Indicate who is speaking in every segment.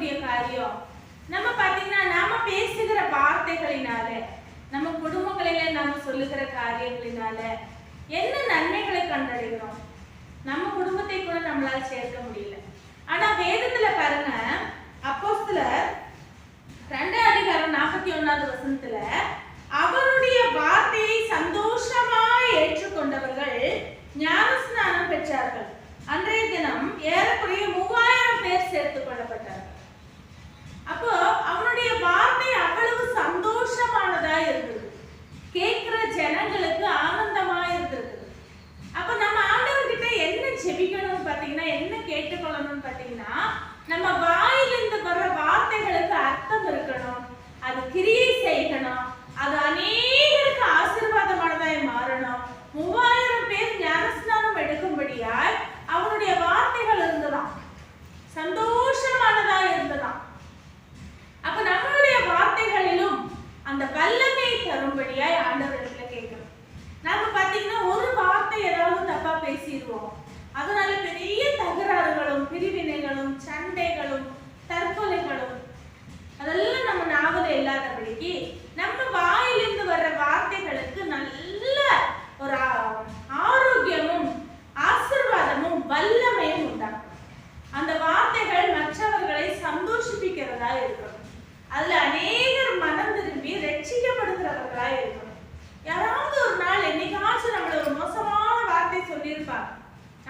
Speaker 1: இருக்கக்கூடிய காரியம். நம்ம பாத்தீங்கன்னா நாம பேசுகிற வார்த்தைகளினால நம்ம குடும்பங்களில நாம சொல்லுகிற காரியங்களினால என்ன நன்மைகளை கண்டடைகிறோம்? நம்ம குடும்பத்தை கூட நம்மளால சேர்க்க முடியல. ஆனா வேதத்துல பாருங்க அப்போஸ்துல ரெண்டாம் அதிகாரம் நாற்பத்தி ஒன்னாவது வசனத்துல அவருடைய வார்த்தையை சந்தோஷமாய் ஏற்றுக்கொண்டவர்கள் ஞானஸ்நானம் பெற்றார்கள். அன்றைய தினம் ஏறக்குறைய மூவாயிரம் பேர் சேர்த்துக் கொள்ளப்பட்டார்கள் அப்போ அவனுடைய வார்த்தை அவ்வளவு சந்தோஷமானதா இருந்தது கேட்கிற ஜனங்களுக்கு ஆனந்தமா இருந்தது அப்ப நம்ம ஆண்டவர்கிட்ட என்ன ஜெபிக்கணும்னு பாத்தீங்கன்னா என்ன கேட்டுக்கொள்ளணும்னு பாத்தீங்கன்னா நம்ம வாயிலிருந்து வர்ற வார்த்தைகளுக்கு அர்த்தம் இருக்கணும் அது கிரியை செய்யணும் அது அநேகருக்கு ஆசீர்வாதமானதாய் மாறணும். மூவாயிரம் பேர் ஞானஸ்நானம் எடுக்கும்படியாய் அவனுடைய வார்த்தைகள் இருந்ததாம். சந்தோஷமானதா இருந்ததாம். அப்ப நம்மளுடைய வார்த்தைகளிலும் அந்த வல்லமை தரும்படியாய் ஆண்டவர்களை கேட்கணும் நம்ம பாத்தீங்கன்னா ஒரு வார்த்தை ஏதாவது தப்பா பேசிடுவோம். அதனால பெரிய தகராறுகளும் பிரிவினைகளும் சண்டைகளும்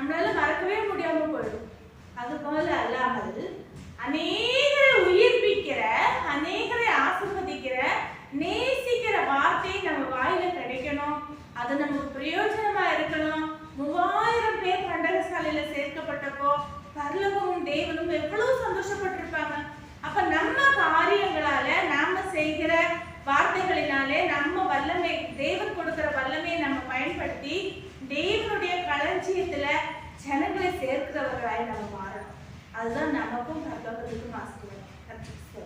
Speaker 1: நம்மளால மறக்கவே முடியாம போயிடும். அது போல அல்லாமல் அநேகரை உயிர்ப்பிக்கிற அநேகரை ஆசிர்வதிக்கிற நேசிக்கிற வார்த்தை நம்ம வாயில கிடைக்கணும். அது நமக்கு பிரயோஜனமா இருக்கணும். மூவாயிரம் பேர் பண்டகசாலையில சேர்க்கப்பட்டப்போ பரலோகமும் தேவனும் எவ்வளவு சந்தோஷப்பட்டிருப்பாங்க. அப்ப நம்ம காரியங்களால நாம செய்கிற வார்த்தைகளினாலே நம்ம வல்லமை தேவன் கொடுக்கிற வல்லமையை நம்ம பயன்படுத்தி தேவனுடைய களஞ்சியத்துல ஜனங்களை சேர்க்கிறவர்களாய் நம்ம மாறணும். அதுதான் நமக்கும் கர்த்தவர்களுக்கும் ஆசை கர்த்தருக்கு